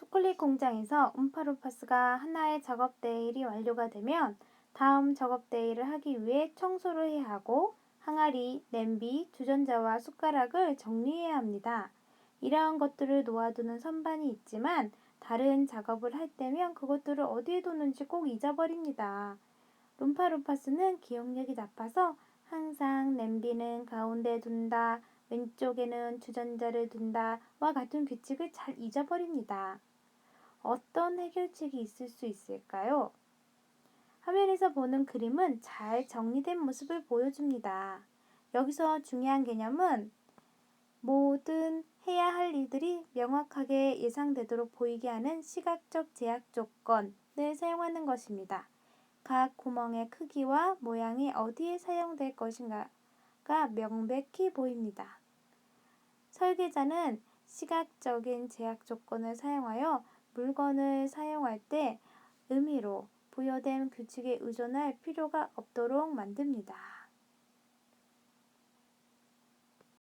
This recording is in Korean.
초콜릿 공장에서 움파루파스가 하나의 작업 대일이 완료가 되면 다음 작업 대일을 하기 위해 청소를 해야 하고 항아리, 냄비, 주전자와 숟가락을 정리해야 합니다. 이러한 것들을 놓아두는 선반이 있지만 다른 작업을 할 때면 그것들을 어디에 두는지 꼭 잊어버립니다. 룸파루파스는 기억력이 나빠서 항상 냄비는 가운데 둔다, 왼쪽에는 주전자를 둔다와 같은 규칙을 잘 잊어버립니다. 어떤 해결책이 있을 수 있을까요? 화면에서 보는 그림은 잘 정리된 모습을 보여줍니다. 여기서 중요한 개념은 모든 해야 할 일들이 명확하게 예상되도록 보이게 하는 시각적 제약 조건을 사용하는 것입니다. 각 구멍의 크기와 모양이 어디에 사용될 것인가가 명백히 보입니다. 설계자는 시각적인 제약 조건을 사용하여 물건을 사용할 때 의미로 부여된 규칙에 의존할 필요가 없도록 만듭니다.